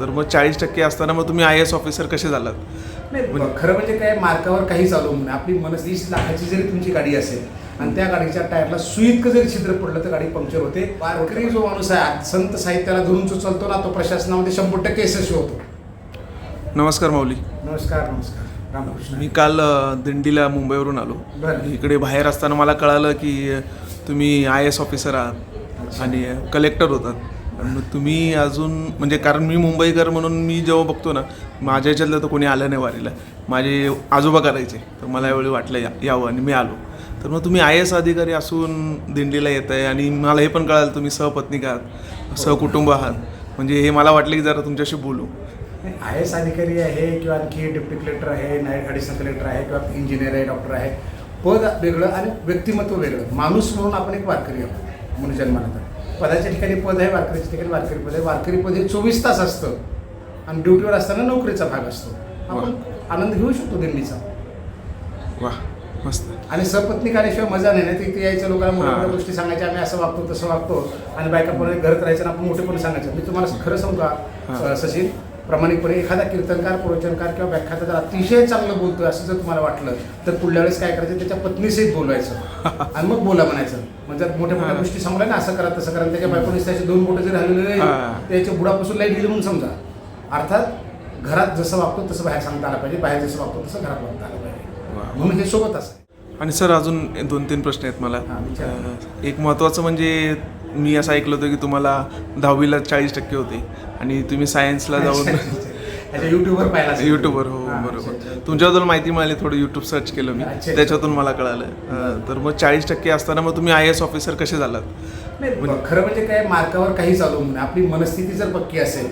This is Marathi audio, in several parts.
तर मग चाळीस टक्के असताना मग तुम्ही आय एस ऑफिसर कसे झालात? नाही खरं म्हणजे काय मार्कावर काहीच अवलंबून नाही. आपली मनस वीस लाखाची जरी तुमची गाडी असेल आणि त्या गाडीच्या टायरला सुईतकं जरी छिद्र पडलं तर गाडी पंक्चर होते. वारकरी जो माणूस आहे संत साहित्याला धरून जो चालतो ना तो प्रशासनामध्ये शंभर टक्के यशस्वी होतो. नमस्कार माऊली. नमस्कार नमस्कार. रामकृष्ण. मी काल दिंडीला मुंबईवरून आलो. इकडे बाहेर असताना मला कळालं की तुम्ही आय एस ऑफिसर आहात आणि कलेक्टर होतात. आणि मग तुम्ही अजून म्हणजे कारण मी मुंबईकर म्हणून मी जेव्हा बघतो ना माझ्या याच्यातलं तर कोणी आलं नाही वारीला. माझे आजोबा करायचे तर मला यावेळी वाटलं या यावं आणि मी आलो. तर मग तुम्ही आय एस अधिकारी असून दिंडीला येत आहे आणि मला हे पण कळालं तुम्ही सहपत्निक आहात सहकुटुंब आहात. म्हणजे हे मला वाटलं की जरा तुमच्याशी बोलू. आय एस अधिकारी आहे किंवा आणखी डिप्टी कलेक्टर आहे नाईट ॲडिशनल कलेक्टर आहे किंवा इंजिनियर आहे डॉक्टर आहे. पद वेगळं आणि व्यक्तिमत्व वेगळं. माणूस म्हणून आपण एक वारकरी आहोत म्हणून जन्माला पदाच्या ठिकाणी पद आहे वारकरीच्या ठिकाणी वारकरी पद आहे. वारकरी पद हे चोवीस तास असतं. आणि ड्युटीवर असताना नोकरीचा भाग असतो. आपण आनंद घेऊ शकतो दिल्लीचा. वा मस्त. आणि सपत्नीक आल्याशिवाय मजा नाही. ना तिथे यायच्या लोकांना मोठ्या. मोठ्या गोष्टी सांगायच्या आम्ही असं वागतो तसं वागतो. आणि बायका पण घरात राहायचं आपण मोठेपणे सांगायचं मी तुम्हाला खरं सांगू. का सचिन? प्रामाणिकपणे एखादा कीर्तनकार प्रवचनकार किंवा व्याख्याता जर अतिशय चांगलं बोलतोय असं जर तुम्हाला वाटलं तर पुढल्या वेळेस काय करायचं? त्याच्या पत्नीसहित बोलवायचं. आणि मग बोला म्हणायचं. म्हणजे मोठ्या मोठ्या. गोष्टी सांगल्या ना असं करा तसं करा त्याच्या बायकोनीस त्याचे दोन बोटं जरी हलवलेले हां. त्याच्या बुडापासून लाइट गेली म्हणून समजा. अर्थात घरात जसं वागतो तसं बाहेर सांगता आलं पाहिजे. बाहेर जसं वागतो तसं घरात वागता आलं पाहिजे. म्हणून हे सोबत असं आणि सर अजून दोन तीन प्रश्न आहेत मला. एक महत्त्वाचं म्हणजे मी असं ऐकलं होतं की तुम्हाला दहावीला चाळीस टक्के होते आणि तुम्ही सायन्सला जाऊन युट्यूबवर पाहिला. युट्यूबवर हो बरोबर. तुमच्याबद्दल माहिती मिळाली थोडं यूट्यूब सर्च केलं मी. त्याच्यातून मला कळालं. तर मग चाळीस टक्के असताना मग तुम्ही आय एस ऑफिसर कसे झालात? नाही ब- खरं म्हणजे काय मार्कावर काहीच अवलंबून नाही आपली मनस्थिती जर पक्की असेल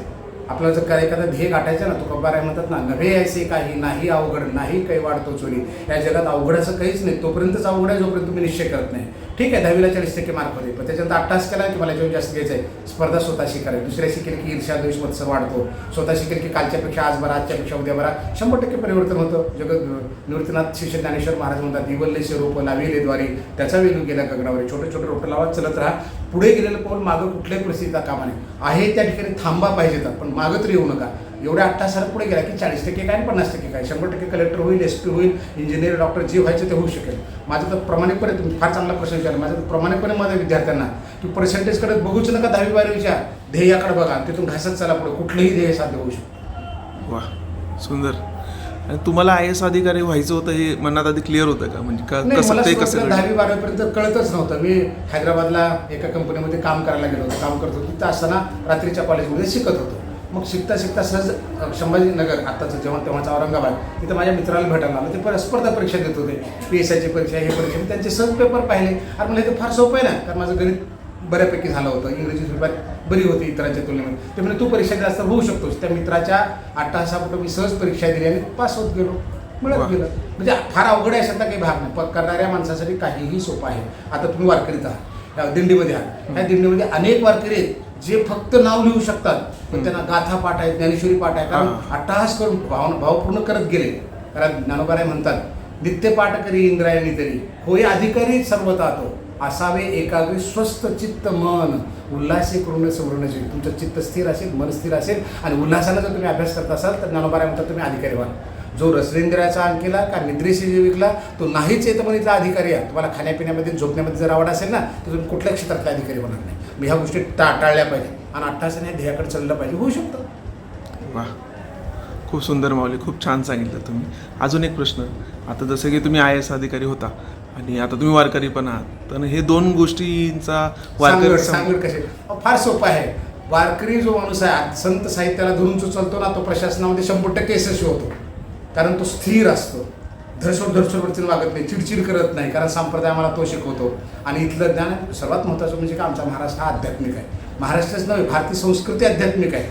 आपल्याला जर काय एखादा ध्येय गाठायचं ना तो कब्बार आहे म्हणतात ना नव्हे ऐसे काही नाही अवघड नाही काही वाढतो चोरी. या जगात अवघड असं काहीच नाही. तोपर्यंतच अवघड आहे जोपर्यंत तुम्ही निश्चय करत नाही. ठीक आहे दहावीला चाळीस टक्के मार्क होते पण त्याच्यानंतर अट्टास केला की मला जेव्हा जास्त घ्यायचं आहे स्पर्धा स्वतः शिकायला दुसऱ्या शिकेल की ईर्षा द्वेष मत्सर वाढतो. स्वतः शिकेल की कालच्यापेक्षा आज बरा आजच्यापेक्षा उद्या बरा. शंभर टक्के परिवर्तन होतं. जग निवृत्तीनाथ शिष्य ज्ञानेश्वर महाराज म्हणतात दिवल्लेशे रोप लाविले त्याचा वेलू गेला गगनावर. छोटे छोटे रोपं लावा चलत राहा. पुढे गेलेलं पाऊल मागं कुठल्याही परिस्थितीचा कामा नाही आहे त्या ठिकाणी थांबा पाहिजेत पण मागं तरी येऊ नका. एवढ्या अठ्ठा साल पुढे गेला की चाळीस टक्के काय पन्नास टक्के काय? शंभर टक्के कलेक्टर होईल एस पी होईल इंजिनियर डॉक्टर जे व्हायचं ते होऊ शकेल. माझं तर प्रामाणिकपणे तुम्ही फार चांगला प्रश्न विचारला. माझं तर प्रामाणिकपणे माझ्या विद्यार्थ्यांना की पर्सेंटेजकडे बघूच नका दहावी बारावीच्या ध्येयाकडे बघा तिथून घासत चला पुढे. कुठलंही ध्येय साध्य होऊ शकतं वा सुंदर. आणि तुम्हाला आय एस अधिकारी व्हायचं होतं हे मनात आधी क्लिअर होतं का? म्हणजे का- कसं ते कसं? दहावी बारावीपर्यंत कळतच नव्हतं. मी हैदराबादला एका कंपनीमध्ये काम करायला गेलो होतो. काम करत होतो. तिथं असताना रात्रीच्या कॉलेजमध्ये शिकत होतो. मग शिकता शिकता सहज संभाजीनगर आत्ताचं जेव्हा तेव्हाचं औरंगाबाद तिथं माझ्या मित्राला भेटायला आलं. ते पर स्पर्धा परीक्षा देत होते. पी एस आयची परीक्षा हे परीक्षा. मी त्यांचे सहज पेपर पाहिले. आणि मला हे फार सोपं आहे ना. कारण माझं गणित बऱ्यापैकी झालं होतं. इंग्रजी सुरुवात बरी होती इतरांच्या तुलनेमध्ये. ते म्हणजे तू परीक्षा तर होऊ शकतोस. त्या मित्राच्या अट्टाहासापोटी मी सहज परीक्षा दिली आणि पास होत गेलो. मिळत. गेलं. म्हणजे फार अवघड आहे अशातला काही भाग नाही. पण करणाऱ्या माणसासाठी काहीही सोपं आहे. आता तुम्ही वारकरीत आहात. या दिंडीमध्ये आहात. त्या दिंडीमध्ये अनेक वारकरी आहेत. जे फक्त नाव लिहू शकतात पण त्यांना गाथा पाठ आहे ज्ञानेश्वरी पाठ आहे कारण. अट्टहास करून भाव भावपूर्ण करत गेले. कारण ज्ञानोबाराय म्हणतात नित्य पाठ करी इंद्रायणी तरी होय अधिकारी सर्वता तो असावे एकाग्री स्वस्थ चित्त मन. उल्हासे करून समृद्धशी तुमचं चित्त स्थिर असेल मन स्थिर असेल आणि उल्हासानं जर तुम्ही अभ्यास करत असाल तर ज्ञानोबाराय म्हणतात तुम्ही अधिकारी व्हाल जो रसलेंद्राचा अंक केला का निद्रेशी जे विकला तो नाहीच येतं म्हणून इथला अधिकारी आहे. तुम्हाला खाण्यापिण्यामध्ये झोपण्यामध्ये जर आवड असेल ना तर तुम्ही कुठल्या क्षेत्रातला अधिकारी होणार नाही. मी ह्या गोष्टी टा टाळल्या पाहिजे. आणि अठ्ठासाने ध्येयाकडे चाललं पाहिजे. होऊ शकतं. वा. खूप सुंदर माऊली खूप छान सांगितलं तुम्ही. अजून एक प्रश्न. आता जसं की तुम्ही आय एस अधिकारी होता आणि आता तुम्ही वारकरी पण आहात. तर हे दोन गोष्टींचा वारकरी सांगड कसे? फार सोपं आहे. वारकरी जो माणूस आहे संत साहित्याला धरून जो चालतो ना तो प्रशासनामध्ये शंभर टक्के यशस्वी होतो. कारण तो स्थिर असतो. धरसोड धरसोडवरती वागत नाही चिडचिड करत नाही कारण संप्रदाय आम्हाला तो शिकवतो. आणि इथलं ज्ञान सर्वात महत्त्वाचं म्हणजे का आमचा महाराष्ट्र हा आध्यात्मिक आहे. महाराष्ट्रच नव्हे भारतीय संस्कृती आध्यात्मिक आहे.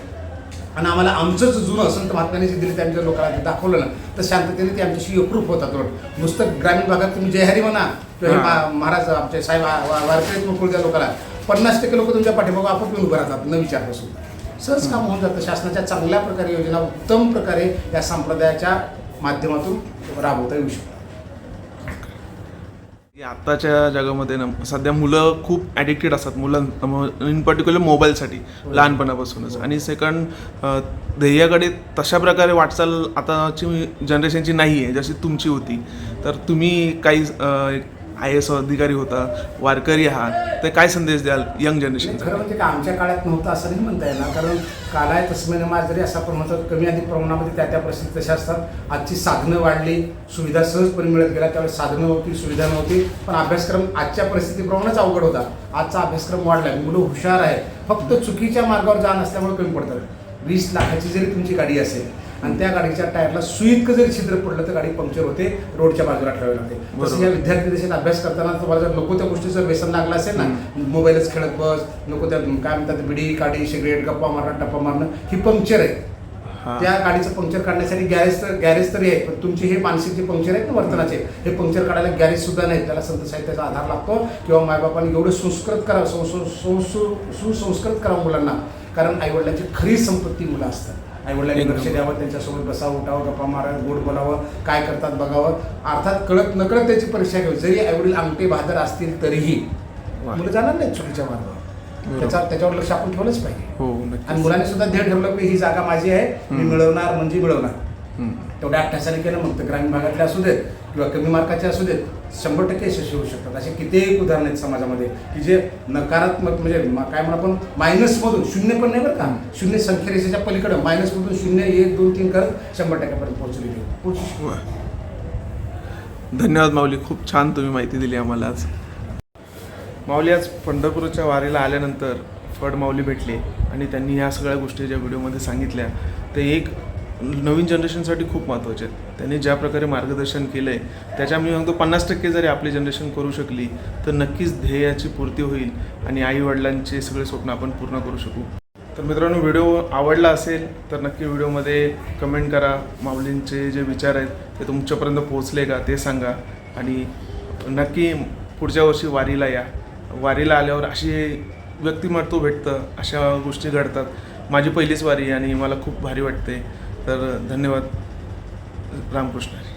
आणि आम्हाला आमचंच जुनं संत महात्म्यांनी जे दिले ते आमच्या लोकांना ते दाखवलं ना तर शांततेने ते आमच्याशी अप्रूप होतात रोड नुसतं ग्रामीण भागात तुम्ही जयहरी म्हणा किंवा महाराज आमचे साहेब वारकरी लोकांना पन्नास टक्के लोक तुमच्या पाठीमागं आपोआप येऊन उभं राहतात न विचारपासून सहज काम होऊन जातं. शासनाच्या चांगल्या प्रकारे योजना उत्तम प्रकारे या संप्रदायाच्या माध्यमातून राबवता येऊ शकतात. आत्ताच्या जगामध्ये ना सध्या मुलं खूप ॲडिक्टेड असतात. मुलं इन पर्टिक्युलर मोबाईलसाठी लहानपणापासूनच. आणि सेकंड ध्येयाकडे तशा प्रकारे वाटचाल आताची जनरेशनची नाही आहे जशी तुमची होती. तर तुम्ही काही आय एस अधिकारी होता वारकरी आहात तर काय संदेश द्याल यंग जनरेशन खरं म्हणजे का आमच्या काळात नव्हतं असं नाही म्हणता येणार कारण कालाय तस्मेन म्हणजे माझ जरी असा प्रमाण कमी अधिक प्रमाणामध्ये त्या त्या परिस्थिती तशा असतात. आजची साधनं वाढली सुविधा सहजपणे मिळत गेल्या त्यावेळेस साधनं नव्हती सुविधा नव्हती. पण अभ्यासक्रम आजच्या परिस्थितीप्रमाणेच अवघड होता. आजचा अभ्यासक्रम वाढला मुलं हुशार आहेत. फक्त चुकीच्या मार्गावर जाण असल्यामुळे कमी पडतात. वीस लाखाची जरी तुमची गाडी असेल आणि त्या गाडीच्या टायरला सुईतकं जरी छिद्र पडलं तर गाडी पंक्चर होते रोडच्या बाजूला ठेवावी लागते. तसं. या विद्यार्थी देशात अभ्यास करताना तुम्हाला जर नको त्या गोष्टीचं व्यसन लागलं असेल ना मोबाईलच खेळत बस नको त्या काय म्हणतात बिडी काडी सिगरेट गप्पा मारणं टप्पा मारणं ही पंक्चर आहे. त्या गाडीचं पंक्चर काढण्यासाठी गॅरेज तर गॅरेज तरी आहे पण तुमचे हे मानसिक जे पंक्चर आहेत ना वर्तनाचे हे पंक्चर काढायला गॅरेज सुद्धा नाही त्याला संत साहित्याचा आधार लागतो किंवा मायबापांनी एवढं संस्कृत करावं संसु- संसु- सुसंस्कृत करावं मुलांना कारण आईवडिलांची खरी संपत्ती मुलं असतात. आईवडिलांनी. लक्ष द्यावं त्यांच्यासोबत बसावं उठावं गप्पा मारावं गोड बोलावं काय करतात बघावं अर्थात कळत नकळत त्याची परीक्षा घ्यावी जरी आईवडील अंगठे बहादर असतील तरीही. मुलं जाणार नाही चुकीच्या मार्गावर. त्याचा त्याच्यावर लक्ष आपण ठेवलंच पाहिजे हो आणि मुलांनी सुद्धा ध्येय ठेवलं की ही जागा माझी आहे मी. मिळवणार म्हणजे मिळवणार. तेवढ्या अठ्ठासाने केलं मग तर ग्रामीण भागातले असू देत किंवा कमी मार्काचे असू देत शंभर टक्के यशस्वी होऊ शकतात. असे कितीही उदाहरणं आहेत समाजामध्ये की जे नकारात्मक म्हणजे काय म्हणा आपण मायनसमधून शून्य पण नाही बरं का. शून्य संख्यरेषेच्या पलीकडं मायनसमधून शून्य एक दोन तीन करत शंभर टक्क्यापर्यंत पोहोचली पोहोचू धन्यवाद माऊली खूप छान तुम्ही माहिती दिली आम्हाला आज. माऊली आज पंढरपूरच्या वारीला आल्यानंतर फड माऊली भेटले आणि त्यांनी ह्या सगळ्या गोष्टी ज्या व्हिडिओमध्ये सांगितल्या ते एक नवीन जनरेशनसाठी खूप महत्त्वाचे आहेत. त्यांनी ज्या प्रकारे मार्गदर्शन केलं आहे त्याच्या मी म्हणतो पन्नास टक्के जरी आपली जनरेशन करू शकली तर नक्कीच ध्येयाची पूर्ती होईल आणि आईवडिलांचे सगळे स्वप्न आपण पूर्ण करू शकू. तर मित्रांनो व्हिडिओ आवडला असेल तर नक्की व्हिडिओमध्ये कमेंट करा. माऊलींचे जे विचार आहेत ते तुमच्यापर्यंत पोहोचले का ते सांगा. आणि नक्की पुढच्या वर्षी वारीला या. वारीला आल्यावर अशी व्यक्तिमत्व भेटतं अशा गोष्टी घडतात. माझी पहिलीच वारी आणि मला खूप भारी वाटते. तर धन्यवाद रामकृष्ण हरी.